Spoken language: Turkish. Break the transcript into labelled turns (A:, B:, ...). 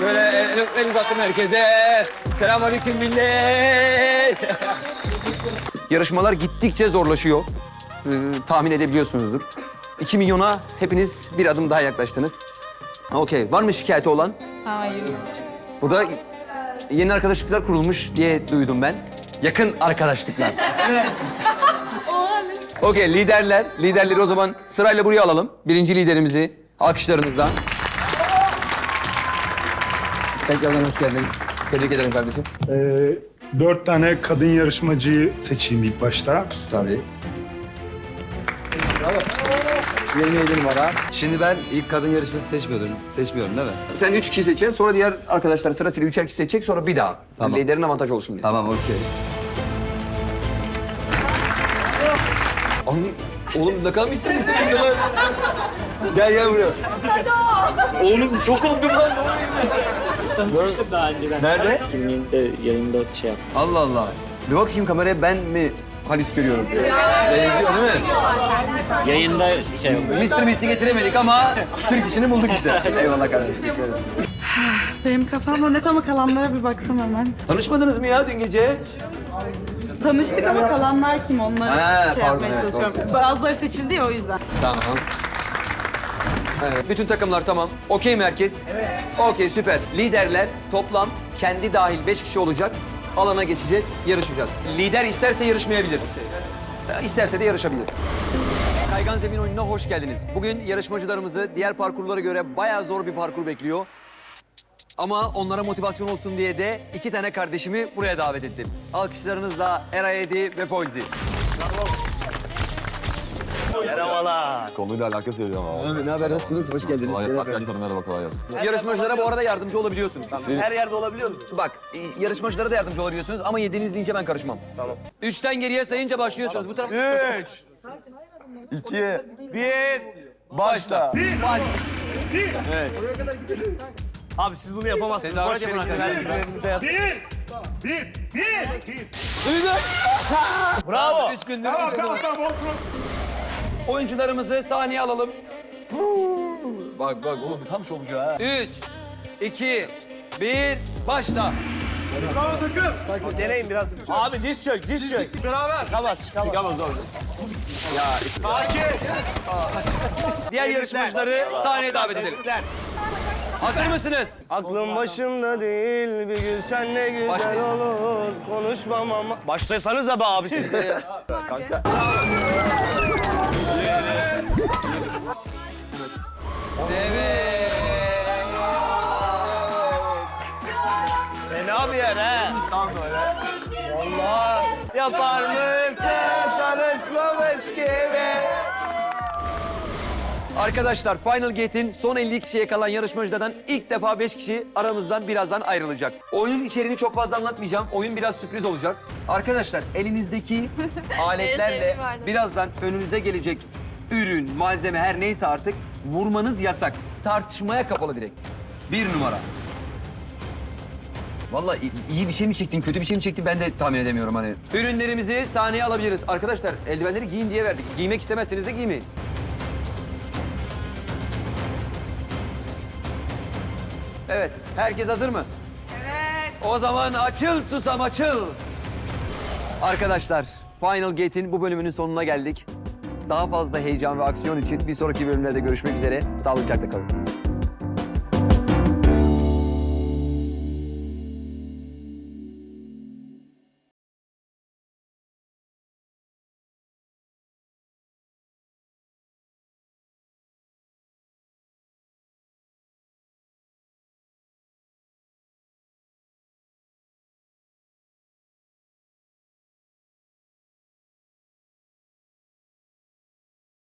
A: Şöyle el, el uzattım herkese. Selamünaleyküm millet. Yarışmalar gittikçe zorlaşıyor. Ee, tahmin edebiliyorsunuzdur. 2 milyona hepiniz bir adım daha yaklaştınız. Okey. Var mı şikayeti olan?
B: Hayır.
A: Burada yeni arkadaşlıklar kurulmuş diye duydum ben. Yakın arkadaşlıklar. Okey liderler. Liderleri o zaman sırayla buraya alalım. Birinci liderimizi alkışlarınızla. Tekrardan hoş geldin. Tebrik ederim kardeşim.
C: Ee, dört tane kadın yarışmacıyı seçeyim ilk başta.
A: Tabii. Bravo. 27 numara.
D: Şimdi ben ilk kadın yarışması seçmiyordum. Seçmiyorum değil mi?
A: Sen üç kişi seçeceksin, sonra diğer arkadaşlar sırasıyla üçer kişi seçecek, sonra bir daha.
D: Tamam.
A: Liderin avantajı olsun diye.
D: Tamam okey.
A: Oğlum, oğlum ne kadar mister mister bir yalan. Gel gel buraya. Oğlum şok oldum lan. ne oluyor?
E: Tanışmıştık daha önceden.
D: Nerede?
E: Kimliğinde yayında şey yap.
A: Allah Allah. Bir bakayım kameraya ben mi halis görüyorum? Benziyor değil mi?
E: Yayında şey yapıyor.
A: Mr. Beast'i getiremedik ama Türk işini bulduk işte. Eyvallah kardeşim. teşekkür ederim.
F: Benim kafamda net ama kalanlara bir baksam hemen.
A: Tanışmadınız mı ya dün gece?
F: Tanıştık ama kalanlar kim onları
A: Ha,
F: şey
A: pardon,
F: yapmaya
A: evet,
F: çalışıyorum. Bazıları seçildi ya o yüzden.
A: Tamam. Evet, bütün takımlar tamam. Okey mi herkes? Evet. Okey, süper. Liderler toplam kendi dahil beş kişi olacak. Alana geçeceğiz, yarışacağız. Lider isterse yarışmayabilir. İsterse de yarışabilir. Kaygan Zemin oyununa hoş geldiniz. Bugün yarışmacılarımızı diğer parkurlara göre bayağı zor bir parkur bekliyor. Ama onlara motivasyon olsun diye de iki tane kardeşimi buraya davet ettim. Alkışlarınızla Eray Edi ve Poyzi.
G: Konuyla alakası yok ama.
A: Abi ne haber nasılsınız? Hoş geldiniz.
G: Kolay gelsin. Hakikaten merhaba kolay gelsin.
A: Yarışmacılara bu arada yardımcı olabiliyorsunuz.
H: Her yerde olabiliyor mu?
A: Bak e, yarışmacılara da yardımcı olabiliyorsunuz ama yediğiniz deyince ben karışmam. Tamam. Üçten geriye sayınca başlıyorsunuz. Bu taraf...
H: Üç, iki, bir, başla. Baş. Evet. Abi siz bunu yapamazsınız. Boş verin.
A: arkadaşlar.
H: Elinize yat-
A: Duydun.
H: Bravo.
A: Üç gündür, üç gündür. Oyuncularımızı sahneye alalım. Bak bak oğlum tam şovcu ha. Üç, iki, bir, başla.
H: Deneyin biraz. Abi diz çök, diz çök. Beraber. Çıkamaz, çıkamaz. Çıkamaz doğru.
A: Diğer yarışmacıları sahneye davet edelim. Hazır mısınız?
H: Aklım başımda değil, bir gün sen ne güzel
A: Başlayın.
H: olur. Konuşmam ama... Başlasanıza be abi siz de ya. Kanka.
A: Evet.
H: Fena bir yer he. Tam böyle. Allah. Yapar mısın tanışmamış gibi?
A: Arkadaşlar Final Gate'in son 50 kişiye kalan yarışmacılardan ilk defa 5 kişi aramızdan birazdan ayrılacak. Oyunun içeriğini çok fazla anlatmayacağım. Oyun biraz sürpriz olacak. Arkadaşlar elinizdeki aletlerle birazdan önünüze gelecek ürün, malzeme her neyse artık vurmanız yasak. Tartışmaya kapalı direkt. Bir numara. Vallahi i- iyi bir şey mi çektin, kötü bir şey mi çektin ben de tahmin edemiyorum hani. Ürünlerimizi sahneye alabiliriz. Arkadaşlar eldivenleri giyin diye verdik. Giymek istemezseniz de giymeyin. Evet, herkes hazır mı? Evet. O zaman açıl susam açıl. Arkadaşlar, Final Gate'in bu bölümünün sonuna geldik. Daha fazla heyecan ve aksiyon için bir sonraki bölümlerde görüşmek üzere. Sağlıcakla kalın.